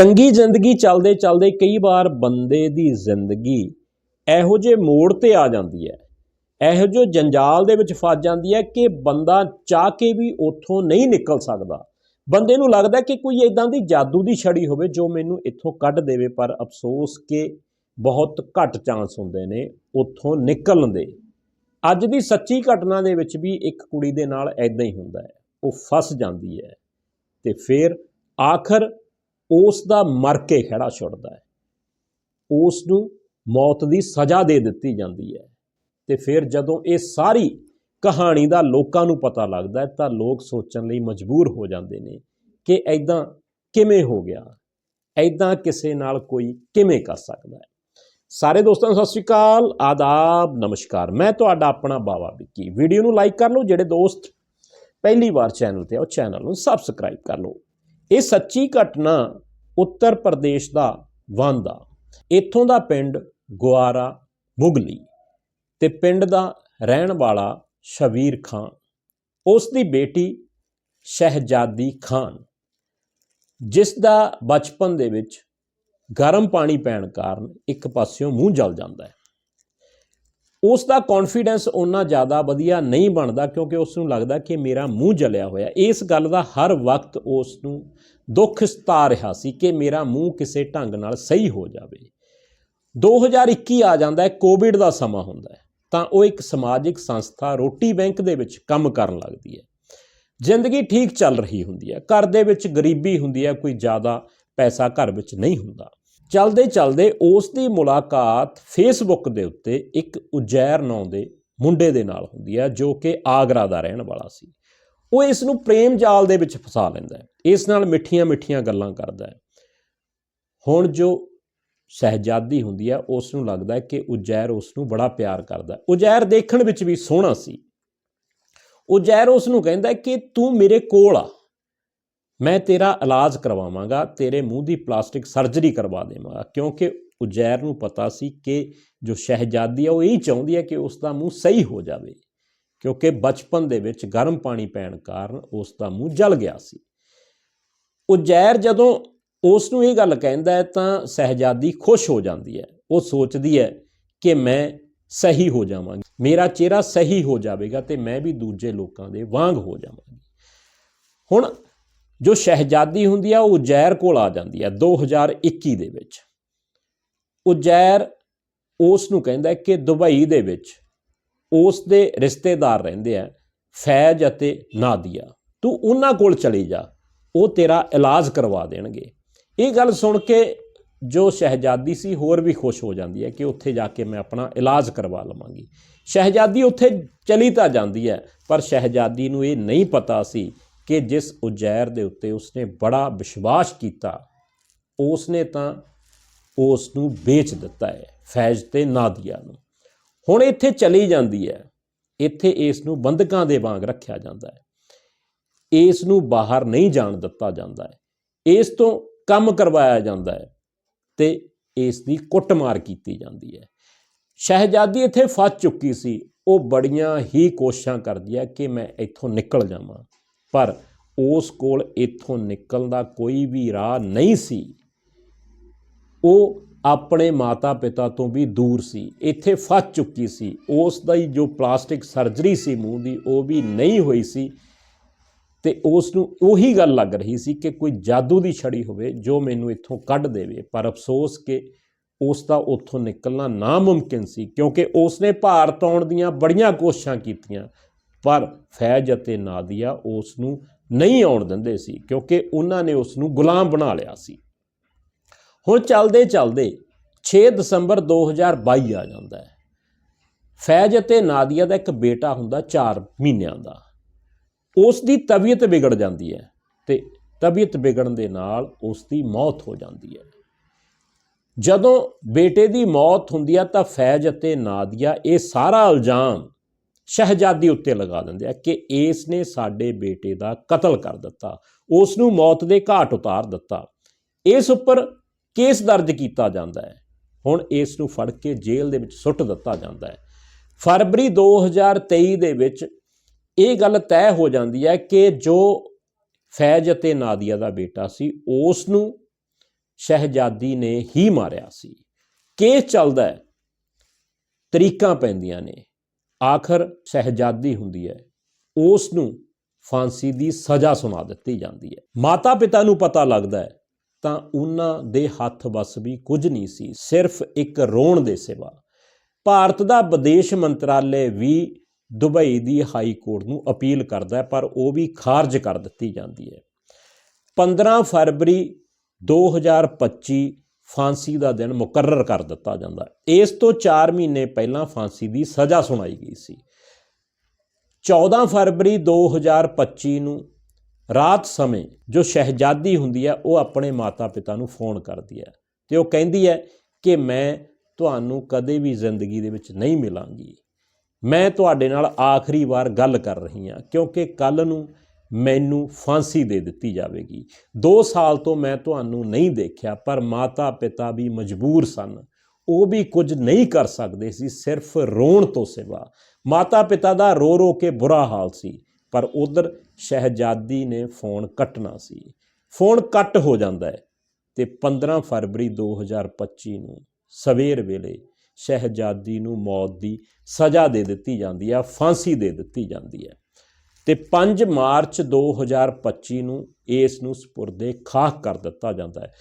ਚੰਗੀ ਜ਼ਿੰਦਗੀ ਚੱਲਦੇ ਚੱਲਦੇ ਕਈ ਵਾਰ ਬੰਦੇ ਦੀ ਜ਼ਿੰਦਗੀ ਇਹੋ ਜਿਹੇ ਮੋੜ ਤੇ ਆ ਜਾਂਦੀ ਹੈ। ਇਹੋ ਜਿਹੇ ਜੰਜਾਲ ਦੇ ਵਿੱਚ ਫਸ ਜਾਂਦੀ ਹੈ ਕਿ ਬੰਦਾ ਚਾਹ ਕੇ ਵੀ ਉੱਥੋਂ ਨਹੀਂ ਨਿਕਲ ਸਕਦਾ। ਬੰਦੇ ਨੂੰ ਲੱਗਦਾ ਕਿ ਕੋਈ ਇਦਾਂ ਦੀ ਜਾਦੂ ਦੀ ਛੜੀ ਹੋਵੇ ਜੋ ਮੈਨੂੰ ਇੱਥੋਂ ਕੱਢ ਦੇਵੇ, ਪਰ ਅਫਸੋਸ ਕਿ ਬਹੁਤ ਘੱਟ ਚਾਂਸ ਹੁੰਦੇ ਨੇ ਉੱਥੋਂ ਨਿਕਲਣ ਦੇ। ਅੱਜ ਦੀ ਸੱਚੀ ਘਟਨਾ ਦੇ ਵਿੱਚ ਵੀ ਇੱਕ ਕੁੜੀ ਦੇ ਨਾਲ ਐਦਾਂ ਹੀ ਹੁੰਦਾ ਹੈ। ਉਹ ਫਸ ਜਾਂਦੀ ਹੈ ਤੇ ਫਿਰ ਆਖਰ ਉਸ ਦਾ ਮਰ ਕੇ ਖੜਾ ਛੁੱਟਦਾ ਹੈ। ਉਸ ਨੂੰ ਮੌਤ ਦੀ ਸਜ਼ਾ ਦੇ ਦਿੱਤੀ ਜਾਂਦੀ ਹੈ। ਤੇ ਫਿਰ ਜਦੋਂ ਇਹ ਸਾਰੀ ਕਹਾਣੀ ਦਾ ਲੋਕਾਂ ਨੂੰ ਪਤਾ ਲੱਗਦਾ ਤਾਂ ਲੋਕ ਸੋਚਣ ਲਈ ਮਜਬੂਰ ਹੋ ਜਾਂਦੇ ਨੇ ਕਿ ਐਦਾਂ ਕਿਵੇਂ ਹੋ ਗਿਆ? ਐਦਾਂ ਕਿਸੇ ਨਾਲ ਕੋਈ ਕਿਵੇਂ ਕਰ ਸਕਦਾ ਹੈ? ਸਾਰੇ ਦੋਸਤਾਂ ਨੂੰ ਸਤਿ ਸ਼੍ਰੀ ਅਕਾਲ, ਆਦਾਬ, ਨਮਸਕਾਰ। ਮੈਂ ਤੁਹਾਡਾ ਆਪਣਾ ਬਾਵਾ ਵਿੱਕੀ। ਵੀਡੀਓ ਨੂੰ ਲਾਈਕ ਕਰ ਲਓ, ਜਿਹੜੇ ਦੋਸਤ ਪਹਿਲੀ ਵਾਰ ਚੈਨਲ ਤੇ ਆਓ ਚੈਨਲ ਨੂੰ ਸਬਸਕ੍ਰਾਈਬ ਕਰ ਲਓ। ਇਹ ਸੱਚੀ ਘਟਨਾ ਉੱਤਰ ਪ੍ਰਦੇਸ਼ ਦਾ ਵਾਂਦਾ ਇੱਥੋਂ ਦਾ ਪਿੰਡ ਗੁਆਰਾ ਮੁਗਲੀ ਤੇ ਪਿੰਡ ਦਾ ਰਹਿਣ ਵਾਲਾ ਸ਼ਬੀਰ ਖਾਨ। ਉਸ ਦੀ ਬੇਟੀ ਸ਼ਹਿਜ਼ਾਦੀ ਖਾਨ, ਜਿਸ ਦਾ ਬਚਪਨ ਦੇ ਵਿੱਚ ਗਰਮ ਪਾਣੀ ਪੈਣ ਕਾਰਨ ਇੱਕ ਪਾਸਿਓਂ ਮੂੰਹ ਜਲ ਜਾਂਦਾ ਹੈ। ਉਸ ਦਾ ਕੌਨਫੀਡੈਂਸ ਉਹਨਾਂ ਜ਼ਿਆਦਾ ਵਧੀਆ ਨਹੀਂ ਬਣਦਾ ਕਿਉਂਕਿ ਉਸ ਨੂੰ ਲੱਗਦਾ ਕਿ ਮੇਰਾ ਮੂੰਹ ਜਲਿਆ ਹੋਇਆ। ਇਸ ਗੱਲ ਦਾ ਹਰ ਵਕਤ ਉਸ ਨੂੰ ਦੁੱਖ ਸਤਾ ਰਿਹਾ ਸੀ ਕਿ ਮੇਰਾ ਮੂੰਹ ਕਿਸੇ ਢੰਗ ਨਾਲ ਸਹੀ ਹੋ ਜਾਵੇ। 2021 ਆ ਜਾਂਦਾ ਹੈ ਕੋਵਿਡ ਦਾ ਸਮਾਂ ਹੁੰਦਾ ਹੈ। ਤਾਂ ਉਹ ਇੱਕ ਸਮਾਜਿਕ ਸੰਸਥਾ ਰੋਟੀ ਬੈਂਕ ਦੇ ਵਿੱਚ ਕੰਮ ਕਰਨ ਲੱਗਦੀ ਹੈ। ਜ਼ਿੰਦਗੀ ਠੀਕ ਚੱਲ ਰਹੀ ਹੁੰਦੀ ਹੈ। ਘਰ ਦੇ ਵਿੱਚ ਗਰੀਬੀ ਹੁੰਦੀ ਹੈ, ਕੋਈ ਜ਼ਿਆਦਾ ਪੈਸਾ ਘਰ ਵਿੱਚ ਨਹੀਂ ਹੁੰਦਾ। ਚਲਦੇ ਚਲਦੇ ਉਸ ਦੀ ਮੁਲਾਕਾਤ ਫੇਸਬੁੱਕ ਦੇ ਉੱਤੇ ਇੱਕ ਉਜੈਰ ਨਾਂ ਦੇ ਮੁੰਡੇ ਦੇ ਨਾਲ ਹੁੰਦੀ ਹੈ, ਜੋ ਕਿ ਆਗਰਾ ਦਾ ਰਹਿਣ ਵਾਲਾ ਸੀ। ਉਹ ਇਸ ਨੂੰ ਪ੍ਰੇਮ ਜਾਲ ਦੇ ਵਿੱਚ ਫਸਾ ਲੈਂਦਾ ਹੈ। ਇਸ ਨਾਲ ਮਿੱਠੀਆਂ ਮਿੱਠੀਆਂ ਗੱਲਾਂ ਕਰਦਾ ਹੈ। ਹੁਣ ਜੋ ਸਹਿਜਾਦੀ ਹੁੰਦੀ ਹੈ, ਉਸ ਨੂੰ ਲੱਗਦਾ ਹੈ ਕਿ ਉਜੈਰ ਉਸ ਨੂੰ ਬੜਾ ਪਿਆਰ ਕਰਦਾ ਹੈ। ਉਜੈਰ ਦੇਖਣ ਵਿੱਚ ਵੀ ਸੋਹਣਾ ਸੀ। ਉਜੈਰ ਉਸ ਨੂੰ ਕਹਿੰਦਾ ਕਿ ਤੂੰ ਮੇਰੇ ਕੋਲ ਆ। ਮੈਂ ਤੇਰਾ ਇਲਾਜ ਕਰਵਾਵਾਂਗਾ, ਤੇਰੇ ਮੂੰਹ ਦੀ ਪਲਾਸਟਿਕ ਸਰਜਰੀ ਕਰਵਾ ਦੇਵਾਂਗਾ, ਕਿਉਂਕਿ ਉਜੈਰ ਨੂੰ ਪਤਾ ਸੀ ਕਿ ਜੋ ਸ਼ਹਿਜ਼ਾਦੀ ਆ, ਉਹ ਇਹ ਚਾਹੁੰਦੀ ਹੈ ਕਿ ਉਸ ਦਾ ਮੂੰਹ ਸਹੀ ਹੋ ਜਾਵੇ, ਕਿਉਂਕਿ ਬਚਪਨ ਦੇ ਵਿੱਚ ਗਰਮ ਪਾਣੀ ਪੈਣ ਕਾਰਨ ਉਸ ਦਾ ਮੂੰਹ ਜਲ ਗਿਆ ਸੀ। ਉਜੈਰ ਜਦੋਂ ਉਸ ਨੂੰ ਇਹ ਗੱਲ ਕਹਿੰਦਾ ਹੈ, ਤਾਂ ਸਹਿਜਾਦੀ ਖੁਸ਼ ਹੋ ਜਾਂਦੀ ਹੈ। ਉਹ ਸੋਚਦੀ ਹੈ ਕਿ ਮੈਂ ਸਹੀ ਹੋ ਜਾਵਾਂਗੀ, ਮੇਰਾ ਚਿਹਰਾ ਸਹੀ ਹੋ ਜਾਵੇਗਾ ਤੇ ਮੈਂ ਵੀ ਦੂਜੇ ਲੋਕਾਂ ਦੇ ਵਾਂਗ ਹੋ ਜਾਵਾਂਗੀ। ਹੁਣ ਜੋ ਸ਼ਹਿਜ਼ਾਦੀ ਹੁੰਦੀ ਆ, ਉਹ ਉਜੈਰ ਕੋਲ ਆ ਜਾਂਦੀ ਹੈ 2021 ਦੇ ਵਿੱਚ। ਉਜੈਰ ਉਸ ਨੂੰ ਕਹਿੰਦਾ ਕਿ ਦੁਬਈ ਦੇ ਵਿੱਚ ਉਸ ਦੇ ਰਿਸ਼ਤੇਦਾਰ ਰਹਿੰਦੇ ਆ, ਫੈਜ਼ ਅਤੇ ਨਾਦੀਆ। ਤੂੰ ਉਹਨਾਂ ਕੋਲ ਚਲੀ ਜਾ, ਉਹ ਤੇਰਾ ਇਲਾਜ ਕਰਵਾ ਦੇਣਗੇ। ਇਹ ਗੱਲ ਸੁਣ ਕੇ ਜੋ ਸ਼ਹਿਜ਼ਾਦੀ ਸੀ, ਹੋਰ ਵੀ ਖੁਸ਼ ਹੋ ਜਾਂਦੀ ਹੈ ਕਿ ਉੱਥੇ ਜਾ ਕੇ ਮੈਂ ਆਪਣਾ ਇਲਾਜ ਕਰਵਾ ਲਵਾਂਗੀ। ਸ਼ਹਿਜ਼ਾਦੀ ਉੱਥੇ ਚਲੀ ਤਾਂ ਜਾਂਦੀ ਹੈ ਪਰ ਸ਼ਹਿਜ਼ਾਦੀ ਨੂੰ ਇਹ ਨਹੀਂ ਪਤਾ ਸੀ ਕਿ ਜਿਸ ਉਜੈਰ ਦੇ ਉੱਤੇ ਉਸਨੇ ਬੜਾ ਵਿਸ਼ਵਾਸ ਕੀਤਾ, ਉਸਨੇ ਤਾਂ ਉਸ ਨੂੰ ਵੇਚ ਦਿੱਤਾ ਹੈ ਫੈਜ਼ ਤੇ ਨਾਦੀਆ ਨੂੰ। ਹੁਣ ਇੱਥੇ ਚਲੀ ਜਾਂਦੀ ਹੈ। ਇੱਥੇ ਇਸ ਨੂੰ ਬੰਦਕਾਂ ਦੇ ਵਾਂਗ ਰੱਖਿਆ ਜਾਂਦਾ ਹੈ। ਇਸ ਨੂੰ ਬਾਹਰ ਨਹੀਂ ਜਾਣ ਦਿੱਤਾ ਜਾਂਦਾ ਹੈ। ਇਸ ਤੋਂ ਕੰਮ ਕਰਵਾਇਆ ਜਾਂਦਾ ਹੈ ਤੇ ਇਸ ਦੀ ਕੁੱਟਮਾਰ ਕੀਤੀ ਜਾਂਦੀ ਹੈ। ਸ਼ਹਿਜ਼ਾਦੀ ਇੱਥੇ ਫਸ ਚੁੱਕੀ ਸੀ। ਉਹ ਬੜੀਆਂ ਹੀ ਕੋਸ਼ਿਸ਼ਾਂ ਕਰਦੀ ਹੈ ਕਿ ਮੈਂ ਇੱਥੋਂ ਨਿਕਲ ਜਾਵਾਂ। ਪਰ ਉਸ ਕੋਲ ਇੱਥੋਂ ਨਿਕਲਣ ਦਾ ਕੋਈ ਵੀ ਰਾਹ ਨਹੀਂ ਸੀ। ਉਹ ਆਪਣੇ ਮਾਤਾ-ਪਿਤਾ ਤੋਂ ਵੀ ਦੂਰ ਸੀ। ਇੱਥੇ ਫਸ ਚੁੱਕੀ ਸੀ। ਉਸ ਦਾ ਹੀ ਜੋ ਪਲਾਸਟਿਕ ਸਰਜਰੀ ਸੀ ਮੂੰਹ ਦੀ, ਉਹ ਵੀ ਨਹੀਂ ਹੋਈ ਸੀ ਤੇ ਉਸ ਨੂੰ ਉਹੀ ਗੱਲ ਲੱਗ ਰਹੀ ਸੀ ਕਿ ਕੋਈ ਜਾਦੂ ਦੀ ਛੜੀ ਹੋਵੇ ਜੋ ਮੈਨੂੰ ਇੱਥੋਂ ਕੱਢ ਦੇਵੇ। ਪਰ ਅਫਸੋਸ ਕਿ ਉਸ ਦਾ ਉੱਥੋਂ ਨਿਕਲਣਾ ਨਾਮੁਮਕਿਨ ਸੀ ਕਿਉਂਕਿ ਉਸ ਨੇ ਭਾਰਤ ਆਉਣ ਦੀਆਂ ਬੜੀਆਂ ਕੋਸ਼ਿਸ਼ਾਂ ਕੀਤੀਆਂ। ਪਰ ਫੈਜ਼ ਅਤੇ ਨਾਦੀਆ ਉਸ ਨੂੰ ਨਹੀਂ ਆਉਣ ਦਿੰਦੇ ਸੀ, ਕਿਉਂਕਿ ਉਹਨਾਂ ਨੇ ਉਸ ਨੂੰ ਗੁਲਾਮ ਬਣਾ ਲਿਆ ਸੀ। ਹੁਣ ਚੱਲਦੇ ਚੱਲਦੇ 6 ਦਸੰਬਰ 2022 ਆ ਜਾਂਦਾ ਹੈ। ਫੈਜ਼ ਅਤੇ ਨਾਦੀਆ ਦਾ ਇੱਕ ਬੇਟਾ ਹੁੰਦਾ 4 ਮਹੀਨਿਆਂ ਦਾ। ਉਸ ਦੀ ਤਬੀਅਤ ਵਿਗੜ ਜਾਂਦੀ ਹੈ ਤੇ ਤਬੀਅਤ ਵਿਗੜਨ ਦੇ ਨਾਲ ਉਸ ਦੀ ਮੌਤ ਹੋ ਜਾਂਦੀ ਹੈ। ਜਦੋਂ ਬੇਟੇ ਦੀ ਮੌਤ ਹੁੰਦੀ ਹੈ ਤਾਂ ਫੈਜ਼ ਅਤੇ ਨਾਦੀਆ ਇਹ ਸਾਰਾ ਇਲਜ਼ਾਮ ਸ਼ਹਿਜ਼ਾਦੀ ਉੱਤੇ ਲਗਾ ਦਿੰਦੇ ਆ ਕਿ ਇਸ ਨੇ ਸਾਡੇ ਬੇਟੇ ਦਾ ਕਤਲ ਕਰ ਦਿੱਤਾ ਉਸ ਨੂੰ ਮੌਤ ਦੇ ਘਾਟ ਉਤਾਰ ਦਿੱਤਾ। ਇਸ ਉੱਪਰ ਕੇਸ ਦਰਜ ਕੀਤਾ ਜਾਂਦਾ ਹੈ। ਹੁਣ ਇਸ ਨੂੰ ਫੜ ਕੇ ਜੇਲ੍ਹ ਦੇ ਵਿੱਚ ਸੁੱਟ ਦਿੱਤਾ ਜਾਂਦਾ ਹੈ। ਫਰਵਰੀ 2023 ਦੇ ਵਿੱਚ ਇਹ ਗੱਲ ਤੈਅ ਹੋ ਜਾਂਦੀ ਹੈ ਕਿ ਜੋ ਫੈਜ਼ ਅਤੇ ਨਾਦੀਆ ਦਾ ਬੇਟਾ ਸੀ ਉਸ ਨੂੰ ਸ਼ਹਿਜ਼ਾਦੀ ਨੇ ਹੀ ਮਾਰਿਆ ਸੀ। ਕੇਸ ਚੱਲਦਾ ਹੈ। ਤਰੀਕਾਂ ਪੈਂਦੀਆਂ ਨੇ। ਆਖਰ ਸ਼ਹਿਜ਼ਾਦੀ ਹੁੰਦੀ ਹੈ। ਉਸ ਨੂੰ ਫਾਂਸੀ ਦੀ ਸਜ਼ਾ ਸੁਣਾ ਦਿੱਤੀ ਜਾਂਦੀ ਹੈ। ਮਾਤਾ ਪਿਤਾ ਨੂੰ ਪਤਾ ਲੱਗਦਾ ਹੈ, ਤਾਂ ਉਹਨਾਂ ਦੇ ਹੱਥ ਵੱਸ ਵੀ ਕੁਝ ਨਹੀਂ ਸੀ, ਸਿਰਫ ਇੱਕ ਰੋਣ ਦੇ ਸਿਵਾ। ਭਾਰਤ ਦਾ ਵਿਦੇਸ਼ ਮੰਤਰਾਲੇ ਵੀ ਦੁਬਈ ਦੀ ਹਾਈ ਕੋਰਟ ਨੂੰ ਅਪੀਲ ਕਰਦਾ ਹੈ, ਪਰ ਉਹ ਵੀ ਖਾਰਜ ਕਰ ਦਿੱਤੀ ਜਾਂਦੀ ਹੈ। 15 ਫਰਵਰੀ 2025 ਫਾਂਸੀ ਦਾ ਦਿਨ ਮੁਕਰਰ ਕਰ ਦਿੱਤਾ ਜਾਂਦਾ। ਇਸ ਤੋਂ 4 ਮਹੀਨੇ ਪਹਿਲਾਂ ਫਾਂਸੀ ਦੀ ਸਜ਼ਾ ਸੁਣਾਈ ਗਈ ਸੀ। 14 ਫਰਵਰੀ 2025 ਨੂੰ ਰਾਤ ਸਮੇਂ ਜੋ ਸ਼ਹਿਜ਼ਾਦੀ ਹੁੰਦੀ ਹੈ, ਉਹ ਆਪਣੇ ਮਾਤਾ-ਪਿਤਾ ਨੂੰ ਫੋਨ ਕਰਦੀ ਹੈ ਤੇ ਉਹ ਕਹਿੰਦੀ ਹੈ ਕਿ ਮੈਂ ਤੁਹਾਨੂੰ ਕਦੇ ਵੀ ਜ਼ਿੰਦਗੀ ਦੇ ਵਿੱਚ ਨਹੀਂ ਮਿਲਾਂਗੀ। ਮੈਂ ਤੁਹਾਡੇ ਨਾਲ ਆਖਰੀ ਵਾਰ ਗੱਲ ਕਰ ਰਹੀ ਹਾਂ, ਕਿਉਂਕਿ ਕੱਲ ਨੂੰ ਮੈਨੂੰ ਫਾਂਸੀ ਦੇ ਦਿੱਤੀ ਜਾਵੇਗੀ। 2 ਸਾਲ ਤੋਂ ਮੈਂ ਤੁਹਾਨੂੰ ਨਹੀਂ ਦੇਖਿਆ, ਪਰ ਮਾਤਾ-ਪਿਤਾ ਵੀ ਮਜਬੂਰ ਸਨ। ਉਹ ਵੀ ਕੁਝ ਨਹੀਂ ਕਰ ਸਕਦੇ ਸੀ, ਸਿਰਫ ਰੋਣ ਤੋਂ ਸਿਵਾ। ਮਾਤਾ-ਪਿਤਾ ਦਾ ਰੋ ਰੋ ਕੇ ਬੁਰਾ ਹਾਲ ਸੀ, ਪਰ ਉਧਰ ਸ਼ਹਿਜ਼ਾਦੀ ਨੇ ਫੋਨ ਕੱਟਣਾ ਸੀ। ਫੋਨ ਕੱਟ ਹੋ ਜਾਂਦਾ ਹੈ ਤੇ 15 ਫਰਵਰੀ 2025 ਨੂੰ ਸਵੇਰ ਵੇਲੇ ਸ਼ਹਿਜ਼ਾਦੀ ਨੂੰ ਮੌਤ ਦੀ ਸਜ਼ਾ ਦੇ ਦਿੱਤੀ ਜਾਂਦੀ ਹੈ ਫਾਂਸੀ ਦੇ ਦਿੱਤੀ ਜਾਂਦੀ ਹੈ। ਤੇ 5 ਮਾਰਚ 2025 ਨੂੰ ਇਸ ਨੂੰ ਸਪੁਰਦੇ ਖਾਕ ਕਰ ਦਿੱਤਾ ਜਾਂਦਾ ਹੈ।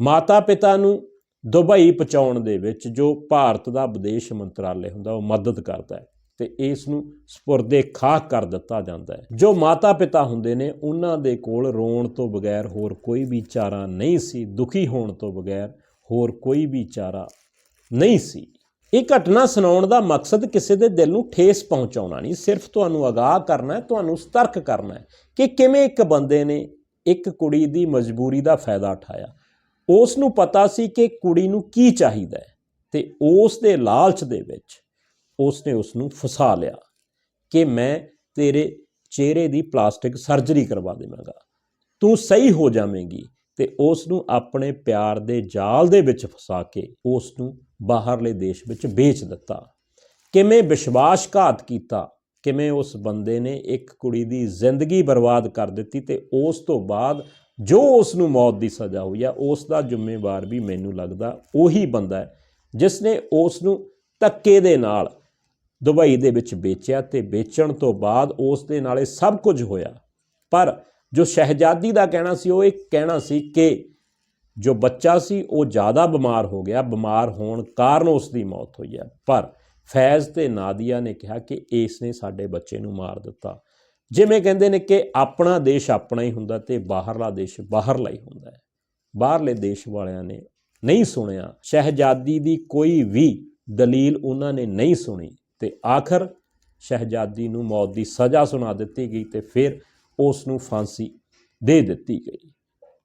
ਮਾਤਾ ਪਿਤਾ ਨੂੰ ਦੁਬਈ ਪਹੁੰਚਾਉਣ ਦੇ ਵਿੱਚ ਜੋ ਭਾਰਤ ਦਾ ਵਿਦੇਸ਼ ਮੰਤਰਾਲੇ ਹੁੰਦਾ ਉਹ ਮਦਦ ਕਰਦਾ ਹੈ ਤੇ ਇਸ ਨੂੰ ਸਪੁਰਦੇ ਖਾਕ ਕਰ ਦਿੱਤਾ ਜਾਂਦਾ ਹੈ। ਜੋ ਮਾਤਾ ਪਿਤਾ ਹੁੰਦੇ ਨੇ, ਉਹਨਾਂ ਦੇ ਕੋਲ ਰੋਣ ਤੋਂ ਬਗੈਰ ਹੋਰ ਕੋਈ ਵੀ ਚਾਰਾ ਨਹੀਂ ਸੀ, ਦੁਖੀ ਹੋਣ ਤੋਂ ਬਗੈਰ ਹੋਰ ਕੋਈ ਵੀ ਚਾਰਾ ਨਹੀਂ ਸੀ। ਇਹ ਘਟਨਾ ਸੁਣਾਉਣ ਦਾ ਮਕਸਦ ਕਿਸੇ ਦੇ ਦਿਲ ਨੂੰ ਠੇਸ ਪਹੁੰਚਾਉਣਾ ਨਹੀਂ। ਸਿਰਫ ਤੁਹਾਨੂੰ ਅਗਾਹ ਕਰਨਾ ਹੈ, ਤੁਹਾਨੂੰ ਸਤਰਕ ਕਰਨਾ ਹੈ ਕਿ ਕਿਵੇਂ ਇੱਕ ਬੰਦੇ ਨੇ ਇੱਕ ਕੁੜੀ ਦੀ ਮਜਬੂਰੀ ਦਾ ਫਾਇਦਾ ਉਠਾਇਆ। ਉਸ ਨੂੰ ਪਤਾ ਸੀ ਕਿ ਕੁੜੀ ਨੂੰ ਕੀ ਚਾਹੀਦਾ ਹੈ ਤੇ ਉਸ ਦੇ ਲਾਲਚ ਦੇ ਵਿੱਚ ਉਸ ਨੇ ਉਸ ਨੂੰ ਫਸਾ ਲਿਆ ਕਿ ਮੈਂ ਤੇਰੇ ਚਿਹਰੇ ਦੀ ਪਲਾਸਟਿਕ ਸਰਜਰੀ ਕਰਵਾ ਦੇਵਾਂਗਾ। ਤੂੰ ਸਹੀ ਹੋ ਜਾਵੇਂਗੀ ਤੇ ਉਸ ਨੂੰ ਆਪਣੇ ਪਿਆਰ ਦੇ ਜਾਲ ਦੇ ਵਿੱਚ ਫਸਾ ਕੇ ਉਸ ਨੂੰ ਬਾਹਰਲੇ ਦੇਸ਼ ਵਿੱਚ ਵੇਚ ਦਿੱਤਾ। ਕਿਵੇਂ ਵਿਸ਼ਵਾਸਘਾਤ ਕੀਤਾ? ਕਿਵੇਂ ਉਸ ਬੰਦੇ ਨੇ ਇੱਕ ਕੁੜੀ ਦੀ ਜ਼ਿੰਦਗੀ ਬਰਬਾਦ ਕਰ ਦਿੱਤੀ ਤੇ ਉਸ ਤੋਂ ਬਾਅਦ ਜੋ ਉਸ ਨੂੰ ਮੌਤ ਦੀ ਸਜ਼ਾ ਹੋਈ ਆ, ਉਸ ਦਾ ਜ਼ਿੰਮੇਵਾਰ ਵੀ ਮੈਨੂੰ ਲੱਗਦਾ ਉਹੀ ਬੰਦਾ ਹੈ, ਜਿਸ ਨੇ ਉਸ ਨੂੰ ਧੱਕੇ ਦੇ ਨਾਲ ਦੁਬਈ ਦੇ ਵਿੱਚ ਵੇਚਿਆ ਤੇ ਵੇਚਣ ਤੋਂ ਬਾਅਦ ਉਸ ਦੇ ਨਾਲ ਇਹ ਸਭ ਕੁਝ ਹੋਇਆ। ਪਰ ਜੋ ਸ਼ਹਿਜ਼ਾਦੀ ਦਾ ਕਹਿਣਾ ਸੀ, ਉਹ ਇਹ ਕਹਿਣਾ ਸੀ ਕਿ ਜੋ ਬੱਚਾ ਸੀ, ਉਹ ਜ਼ਿਆਦਾ ਬਿਮਾਰ ਹੋ ਗਿਆ। ਬਿਮਾਰ ਹੋਣ ਕਾਰਨ ਉਸ ਦੀ ਮੌਤ ਹੋਈ ਹੈ। ਪਰ ਫੈਜ਼ ਤੇ ਨਾਦੀਆ ਨੇ ਕਿਹਾ ਕਿ ਇਸ ਨੇ ਸਾਡੇ ਬੱਚੇ ਨੂੰ ਮਾਰ ਦਿੱਤਾ। ਜਿਵੇਂ ਕਹਿੰਦੇ ਨੇ ਕਿ ਆਪਣਾ ਦੇਸ਼ ਆਪਣਾ ਹੀ ਹੁੰਦਾ ਤੇ ਬਾਹਰਲਾ ਦੇਸ਼ ਬਾਹਰਲਾ ਹੀ ਹੁੰਦਾ ਹੈ। ਬਾਹਰਲੇ ਦੇਸ਼ ਵਾਲਿਆਂ ਨੇ ਨਹੀਂ ਸੁਣਿਆ। ਸ਼ਹਿਜ਼ਾਦੀ ਦੀ ਕੋਈ ਵੀ ਦਲੀਲ ਉਹਨਾਂ ਨੇ ਨਹੀਂ ਸੁਣੀ ਤੇ ਆਖਰ ਸ਼ਹਿਜ਼ਾਦੀ ਨੂੰ ਮੌਤ ਦੀ ਸਜ਼ਾ ਸੁਣਾ ਦਿੱਤੀ ਗਈ ਤੇ ਫਿਰ ਉਸ ਨੂੰ ਫਾਂਸੀ ਦੇ ਦਿੱਤੀ ਗਈ।